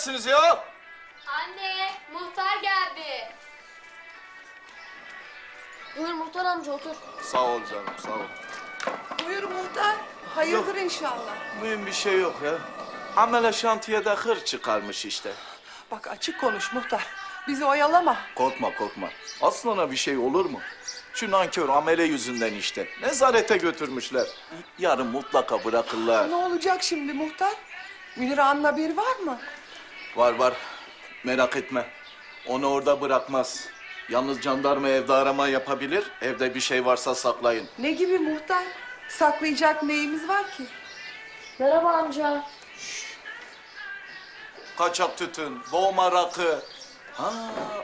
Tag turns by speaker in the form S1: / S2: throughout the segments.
S1: Neredesiniz ya?
S2: Anne, muhtar geldi. Buyur muhtar amca otur.
S1: Sağ ol canım, sağ ol.
S3: Buyur muhtar. Hayırdır inşallah.
S1: Mühim bir şey yok ya. Amele şantiyede hır çıkarmış işte.
S3: Bak açık konuş muhtar. Bizi oyalama.
S1: Korkma korkma. Aslına bir şey olur mu? Şu nankör amele yüzünden işte. Nezarete götürmüşler. Yarın mutlaka bırakırlar.
S3: Ne olacak şimdi muhtar? Münir Ağa'nın haberi var mı?
S1: Var var. Merak etme. Onu orada bırakmaz. Yalnız jandarma evde arama yapabilir. Evde bir şey varsa saklayın.
S3: Ne gibi muhtar? Saklayacak neyimiz var ki?
S2: Merhaba amca.
S1: Kaçak tütün, boğma rakı. Ha,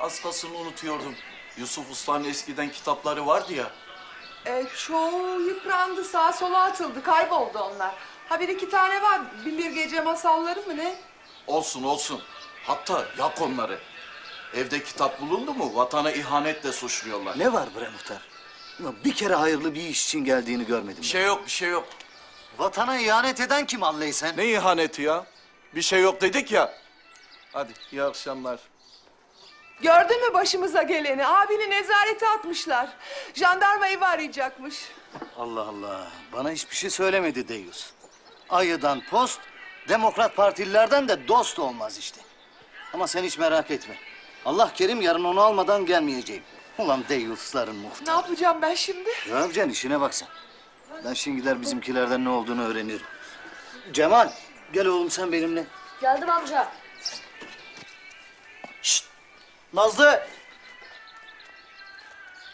S1: az kalsın unutuyordum. Yusuf Usta'nın eskiden kitapları vardı ya.
S3: E, çoğu yıprandı, sağa sola atıldı, kayboldu onlar. Ha bir iki tane var, bilir gece masalları mı ne?
S1: Olsun olsun. Hatta yak onları. Evde kitap bulundu mu vatana ihanetle suçluyorlar.
S4: Ne var bre muhtar? Ulan Bir kere hayırlı bir iş için geldiğini görmedim.
S1: Bir şey yok, bir şey yok.
S4: Vatana ihanet eden kim Alley sen?
S1: Ne ihaneti ya? Bir şey yok dedik ya. Hadi iyi akşamlar.
S3: Gördün mü başımıza geleni? Abini nezarete atmışlar. Jandarma evi arayacakmış.
S4: Allah Allah. Bana hiçbir şey söylemedi Deyus. Ayıdan post, Demokrat Partililerden de dost olmaz işte. Ama sen hiç merak etme. Allah kerim yarın onu almadan gelmeyeceğim. Ulan Deyus'ların
S3: Ne
S4: muhtar.
S3: yapacağım ben şimdi?
S4: Ne yapacaksın işine bak sen. Ben şimdi gider bizimkilerden ne olduğunu öğrenirim. Cemal gel oğlum sen benimle.
S2: Geldim amca.
S5: Nazlı!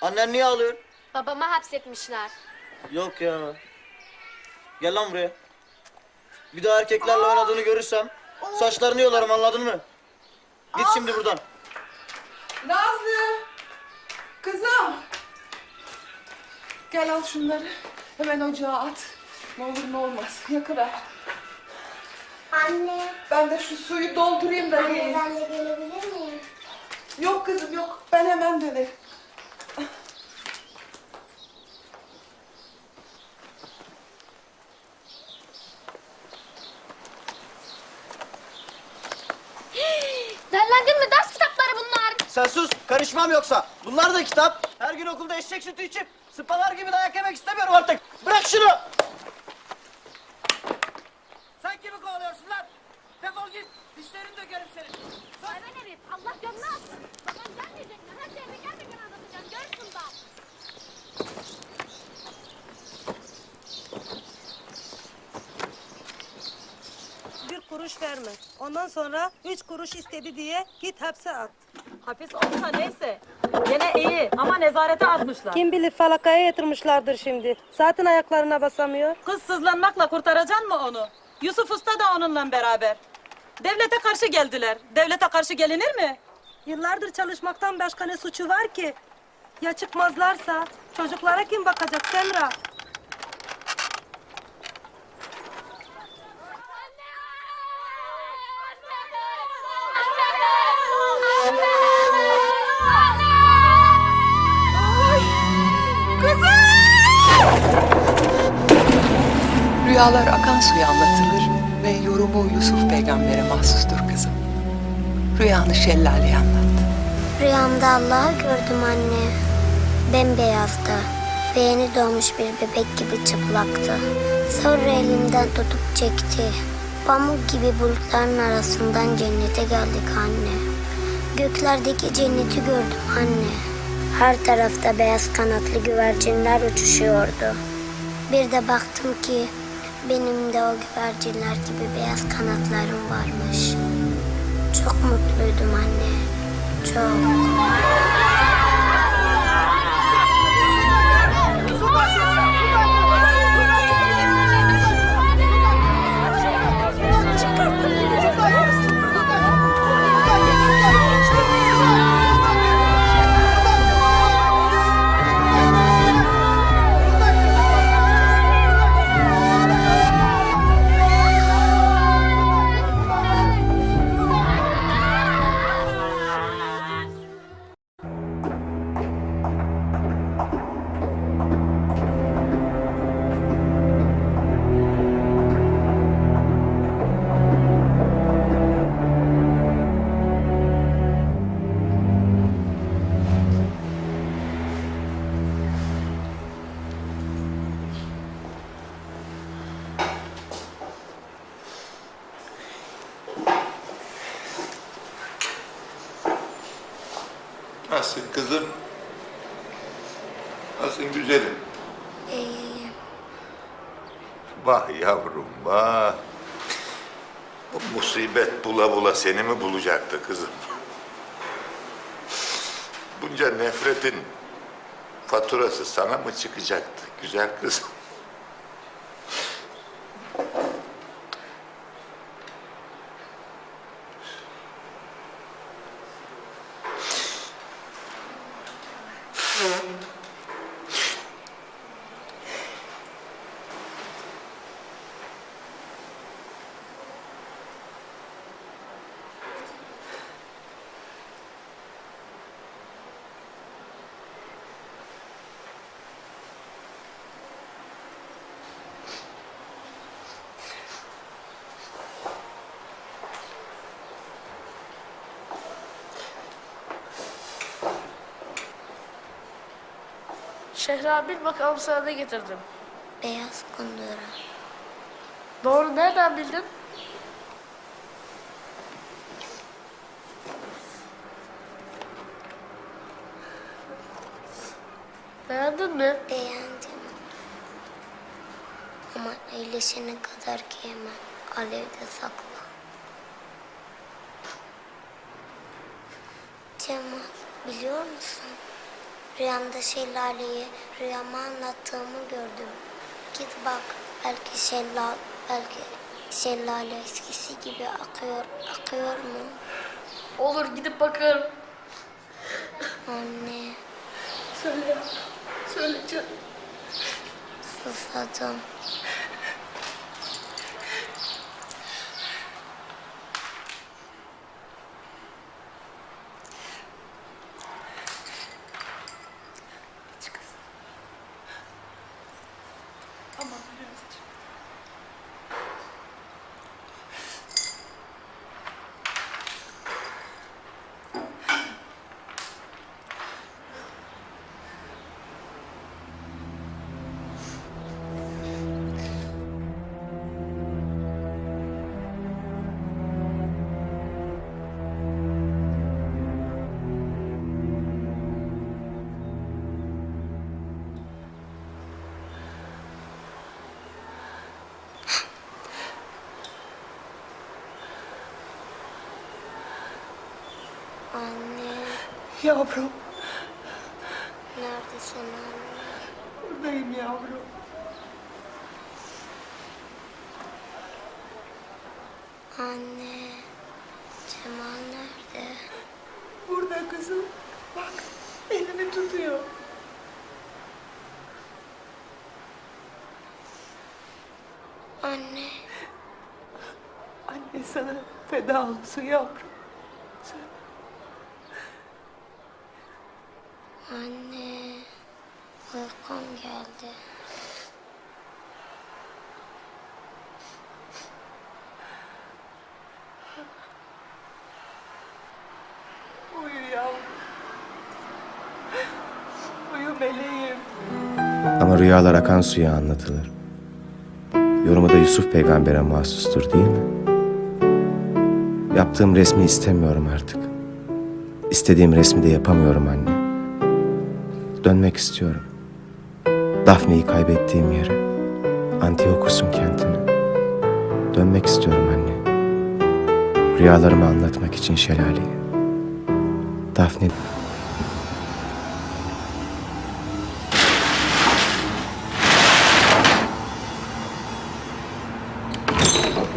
S5: Annen niye ağlıyor?
S2: Babamı hapsetmişler.
S5: Yok ya. Gel lan buraya. Bir daha erkeklerle oynadığını görürsem saçlarını yolarım anladın mı? Git şimdi buradan.
S3: Nazlı! Kızım! Gel al şunları. Hemen ocağa at. Ne olur ne olmaz. Yakıver.
S6: Anne,
S3: Ben de şu suyu doldurayım da
S6: anne
S3: geleyim.
S6: ben de gelebilir miyim?
S3: Yok kızım yok. Ben hemen dönerim.
S2: Derlendin mi? Ders kitapları bunlar.
S5: Sen sus karışmam yoksa. Bunlar da kitap. Her gün okulda eşek sütü içip sıpalar gibi dayak yemek istemiyorum artık. Bırak şunu. Sen kimi kovalıyorsun lan? Defol git. Dişlerini dökerim senin.
S2: Hayvan herif. Allah gönlünü alsın. Babam gelmeyecek mi? Her şeyi teker teker anlatacağım. Görürsün bak.
S7: bir kuruş verme. Ondan sonra üç kuruş istedi diye git hapse at.
S8: Hapis olsa neyse. Gene iyi ama nezarete atmışlar.
S7: Kim bilir falakaya yatırmışlardır şimdi. Zaten ayaklarına basamıyor.
S8: Kız sızlanmakla kurtaracaksın mı onu? Yusuf Usta da onunla beraber. Devlete karşı geldiler. Devlete karşı gelinir mi?
S7: Yıllardır çalışmaktan başka ne suçu var ki? Ya çıkmazlarsa çocuklara kim bakacak Semra?
S3: Rüyalar akan suya anlatılır ve yorumu Yusuf peygambere mahsustur kızım. Rüyanı şellaleye anlat.
S6: Rüyamda Allah'ı gördüm anne. Bembeyazdı ve yeni doğmuş bir bebek gibi çıplaktı. Sonra elimden tutup çekti. Pamuk gibi bulutların arasından cennete geldik anne. Göklerdeki cenneti gördüm anne. Her tarafta beyaz kanatlı güvercinler uçuşuyordu. Bir de baktım ki benim de o güvercinler gibi beyaz kanatlarım varmış. Çok mutluydum anne. Çok.
S9: Nasılsın kızım? Nasılsın güzelim?
S6: İyiyim.
S9: Vah yavrum vah. Bu musibet bula bula seni mi bulacaktı kızım? Bunca nefretin faturası sana mı çıkacaktı güzel kızım?
S10: Şehra bil bakalım sana ne getirdim.
S6: Beyaz kundura.
S10: Doğru nereden bildin? Beğendin mi?
S6: Beğendim. Ama iyileşene kadar giyemem. Alevde sakla. Cemal biliyor musun? Rüyamda şelaleyi rüyama anlattığımı gördüm. Git bak belki şelale, belki şelale eskisi gibi akıyor, akıyor mu?
S10: Olur gidip bakarım.
S6: Anne
S10: Söyle. Söyle canım.
S6: susadım.
S3: Yavrum,
S6: neredesin anne?
S3: buradayım yavrum.
S6: Anne Cemal nerede?
S3: Burada kızım. Bak, elini tutuyor.
S6: Anne
S3: Anne sana feda olsun yavrum.
S6: Anne, uykum geldi.
S3: Uyu yavrum. Uyu meleğim.
S11: Ama rüyalar akan suya anlatılır. Yorumu da Yusuf peygambere mahsustur değil mi? Yaptığım resmi istemiyorum artık. İstediğim resmi de yapamıyorum anne. Dönmek istiyorum. Daphne'yi kaybettiğim yere. Antiokus'un kentine. Dönmek istiyorum anne. Rüyalarımı anlatmak için şelaleye. Daphne...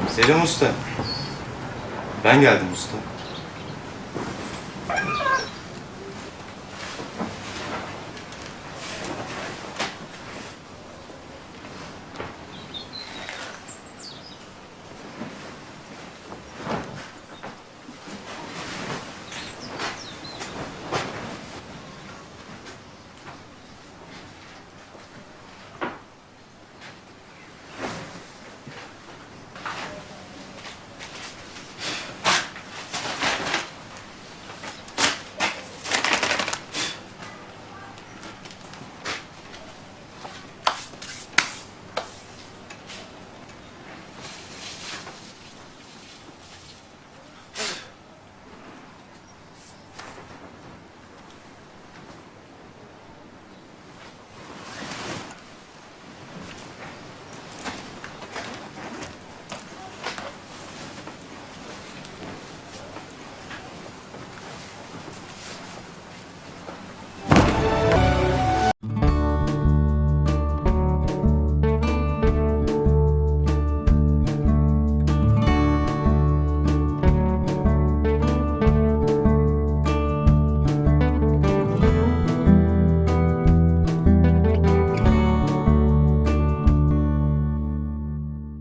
S11: Selim Usta. Ben geldim usta.